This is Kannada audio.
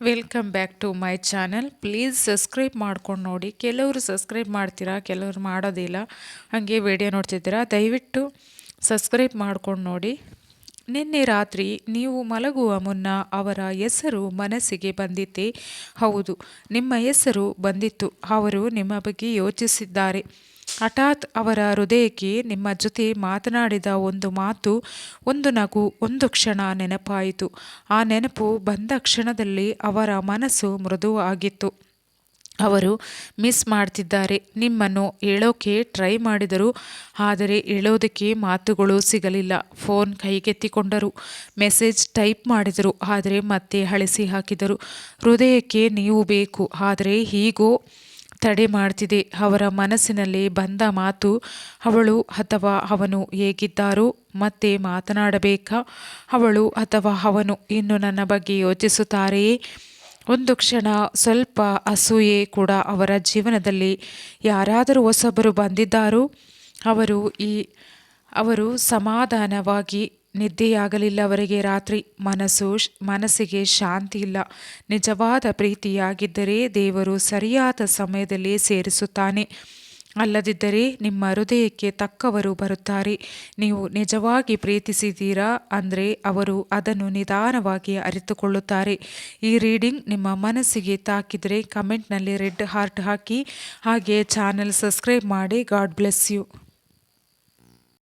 Welcome back to my channel please subscribe ಮಾಡ್ಕೊಂಡು ನೋಡಿ. ಕೆಲವರು ಸಬ್ಸ್ಕ್ರೈಬ್ ಮಾಡ್ತೀರಾ, ಕೆಲವರು ಮಾಡೋದಿಲ್ಲ, ಹಾಗೆ ವಿಡಿಯೋ ನೋಡ್ತಿದ್ದೀರಾ, ದಯವಿಟ್ಟು ಸಬ್ಸ್ಕ್ರೈಬ್ ಮಾಡ್ಕೊಂಡು ನೋಡಿ. ನಿನ್ನೆ ರಾತ್ರಿ ನೀವು ಮಲಗುವ ಮುನ್ನ ಅವರ ಹೆಸರು ಮನಸ್ಸಿಗೆ ಬಂದಿತ್ತೆ? ಹೌದು, ನಿಮ್ಮ ಹೆಸರು ಬಂದಿತ್ತು. ಅವರು ನಿಮ್ಮ ಬಗ್ಗೆ ಯೋಚಿಸಿದ್ದಾರೆ. ಹಠಾತ್ ಅವರ ಹೃದಯಕ್ಕೆ ನಿಮ್ಮ ಜೊತೆ ಮಾತನಾಡಿದ ಒಂದು ಮಾತು, ಒಂದು ನಗು, ಒಂದು ಕ್ಷಣ ನೆನಪಾಯಿತು. ಆ ನೆನಪು ಬಂದ ಕ್ಷಣದಲ್ಲಿ ಅವರ ಮನಸ್ಸು ಮೃದುವಾಗಿತ್ತು. ಅವರು, ಮಿಸ್ ಮಾಡ್ತಿದ್ದಾರೆ. ನಿಮ್ಮನ್ನು ಹೇಳೋಕೆ ಟ್ರೈ ಮಾಡಿದರು. ಆದರೆ ಹೇಳೋದಕ್ಕೆ ಮಾತುಗಳು ಸಿಗಲಿಲ್ಲ. ಫೋನ್ ಕೈಗೆತ್ತಿಕೊಂಡರು. ಮೆಸೇಜ್ ಟೈಪ್ ಮಾಡಿದರು. ಆದರೆ ಮತ್ತೆ ಅಳಿಸಿ ಹಾಕಿದರು. ಹೃದಯಕ್ಕೆ ನೀವು ಬೇಕು. ಆದರೆ ಹೀಗೋ ತಡೆ ಮಾಡ್ತಿದೆ. ಅವರ ಮನಸ್ಸಿನಲ್ಲಿ ಬಂದ ಮಾತು, ಅವಳು ಅಥವಾ ಅವನು ಹೇಗಿದ್ದಾರೋ ಮತ್ತೆ ಮಾತನಾಡಬೇಕಾ? ಅವಳು ಅಥವಾ ಅವನು ಇನ್ನು ನನ್ನ ಬಗ್ಗೆ ಯೋಚಿಸುತ್ತಾರೆಯೇ? ಒಂದು ಕ್ಷಣ ಸ್ವಲ್ಪ ಅಸೂಯೆ ಕೂಡ ಅವರ ಜೀವನದಲ್ಲಿ ಯಾರಾದರೂ ಹೊಸಬರು ಬಂದಿದ್ದಾರೋ? ಅವರು ಈ, ಅವರು ಸಮಾಧಾನವಾಗಿ ನಿದ್ದೆಯಾಗಲಿಲ್ಲ ಅವರಿಗೆ ರಾತ್ರಿ. ಮನಸ್ಸು ಮನಸ್ಸಿಗೆ ಶಾಂತಿ ಇಲ್ಲ. ನಿಜವಾದ ಪ್ರೀತಿಯಾಗಿದ್ದರೆ ದೇವರು ಸರಿಯಾದ ಸಮಯದಲ್ಲಿ ಸೇರಿಸುತ್ತಾನೆ. ಅಲ್ಲದಿದ್ದರೆ ನಿಮ್ಮ ಹೃದಯಕ್ಕೆ ತಕ್ಕವರು ಬರುತ್ತಾರೆ. ನೀವು ನಿಜವಾಗಿ ಪ್ರೀತಿಸಿದ್ದೀರಾ? ಅಂದರೆ ಅವರು ಅದನ್ನು ನಿಧಾನವಾಗಿ ಅರಿತುಕೊಳ್ಳುತ್ತಾರೆ. ಈ ರೀಡಿಂಗ್ ನಿಮ್ಮ ಮನಸ್ಸಿಗೆ ತಾಕಿದರೆ ಕಮೆಂಟ್ನಲ್ಲಿ ರೆಡ್ ಹಾರ್ಟ್ ಹಾಕಿ ಹಾಗೆ ಚಾನೆಲ್ ಸಬ್ಸ್ಕ್ರೈಬ್ ಮಾಡಿ. God bless you.